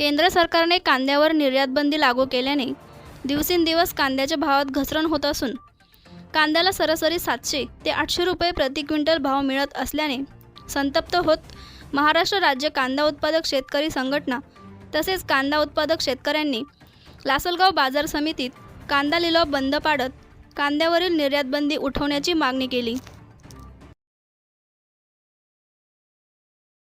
केंद्र सरकारने कांद्यावर निर्यातबंदी लागू केल्याने दिवसेंदिवस कांद्याच्या भावात घसरण होत असून कांद्याला सरासरी सातशे ते आठशे रुपये प्रति क्विंटल भाव मिळत असल्याने संतप्त होत महाराष्ट्र राज्य कांदा उत्पादक शेतकरी संघटना तसेच कांदा उत्पादक शेतकऱ्यांनी लासलगाव बाजार समितीत कांदा लिलाव बंद पाडत कांद्यावरील निर्यातबंदी उठवण्याची मागणी केली.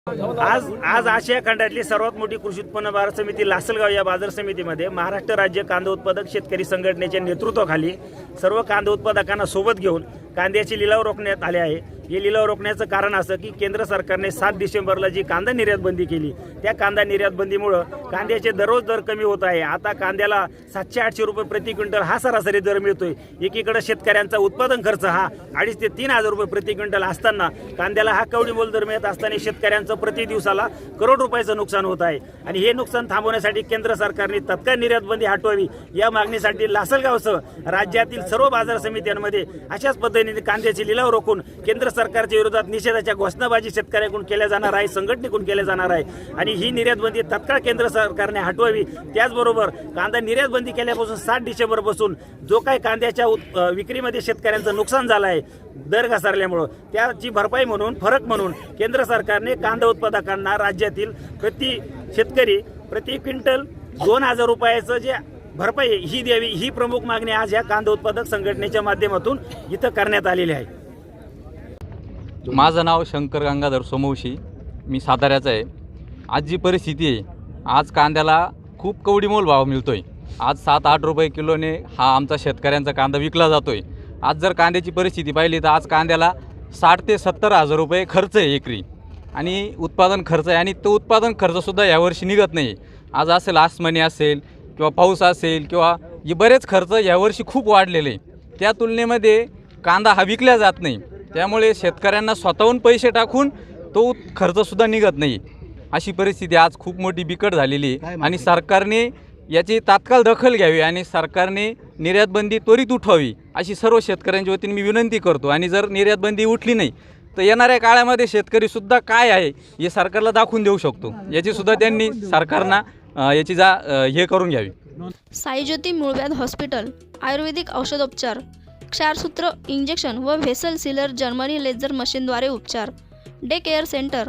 आज आज आशिया खंडातली सर्वात मोठी कृषी उत्पन्न बाजार समिती लासलगाव या बाजार समितीमध्ये महाराष्ट्र राज्य कांदा उत्पादक शेतकरी संघटनेच्या नेतृत्वाखाली सर्व कांदा उत्पादकांना सोबत घेऊन कांद्याची लिलाव रोखण्यात आले आहे. हे लिलाव रोखण्याचं कारण असं की केंद्र सरकारने सात डिसेंबरला जी कांदा निर्यात बंदी केली त्या कांदा निर्यात बंदीमुळं कांद्याचे दररोज दर कमी होत आहे. आता कांद्याला सातशे आठशे रुपये प्रति क्विंटल हा सरासरी दर मिळतोय. एकीकडे शेतकऱ्यांचा उत्पादन खर्च हा अडीच ते तीन हजार रुपये प्रति क्विंटल असताना कांद्याला हा कवडी मोल दर मिळत असताना शेतकऱ्यांचं प्रति दिवसाला करोड रुपयाचं नुकसान होत आहे. आणि हे नुकसान थांबवण्यासाठी केंद्र सरकारने तत्काळ निर्यातबंदी हटवावी या मागणीसाठी लासलगावसह राज्यातील सर्व बाजार समित्यांमध्ये अशाच पद्धतीने कांद्याचे लिलाव रोखून केंद्र सरकारच्या विरोधात निषेधाच्या घोषणाबाजी शेतकऱ्यांकडून केल्या जाणार आहे संघटनेकडून केल्या जाणार आहे. आणि ही निर्यातबंदी तत्काळ केंद्र सरकारने हटवावी. त्याचबरोबर कांदा निर्यात बंदी केल्यापासून सात डिसेंबरपासून जो काही कांद्याच्या विक्रीमध्ये शेतकऱ्यांचं नुकसान झालं आहे दर घसरल्यामुळं त्याची भरपाई म्हणून फरक म्हणून केंद्र सरकारने कांदा उत्पादकांना राज्यातील प्रति शेतकरी प्रति क्विंटल दोन हजार रुपयाचं जे भरपाई आहे, ही द्यावी ही प्रमुख मागणी आज या कांदा उत्पादक संघटनेच्या माध्यमातून इथं करण्यात आलेली आहे. माझं नाव शंकर गंगाधर सोमवशी मी साताऱ्याचा आहे. आज जी परिस्थिती आहे आज कांद्याला खूप कवडीमोल भाव मिळतो आहे आज सात आठ रुपये किलोने हा आमचा शेतकऱ्यांचा कांदा विकला जातो आहे आज जर कांद्याची परिस्थिती पाहिली तर आज कांद्याला साठ ते सत्तर हजार रुपये खर्च आहे एकरी. आणि उत्पादन खर्च आहे आणि तो उत्पादन खर्चसुद्धा यावर्षी निघत नाही. आज असेल आसमानी असेल किंवा पाऊस असेल किंवा हे बरेच खर्च यावर्षी खूप वाढलेले आहे. त्या तुलनेमध्ये कांदा हा विकला जात नाही. त्यामुळे शेतकऱ्यांना स्वतःहून पैसे टाकून तो खर्चसुद्धा निघत नाही. अशी परिस्थिती आज खूप मोठी बिकट झालेली आहे. आणि सरकारने याची तात्काळ दखल घ्यावी आणि सरकारने निर्यात बंदी त्वरित उठवावी अशी सर्व शेतकऱ्यांच्या वतीने मी विनंती करतो. आणि जर निर्यात बंदी उठली नाही तर येणाऱ्या काळामध्ये शेतकरीसुद्धा काय आहे हे सरकारला दाखवून देऊ शकतो. याचीसुद्धा त्यांनी सरकारना याची जा हे करून घ्यावी. साईज्योती मूळव्याध हॉस्पिटल आयुर्वेदिक औषधोपचार क्षारसूत्र इंजेक्शन व व्हेसल सिलर जर्मनी लेझर मशीनद्वारे उपचार डे केअर सेंटर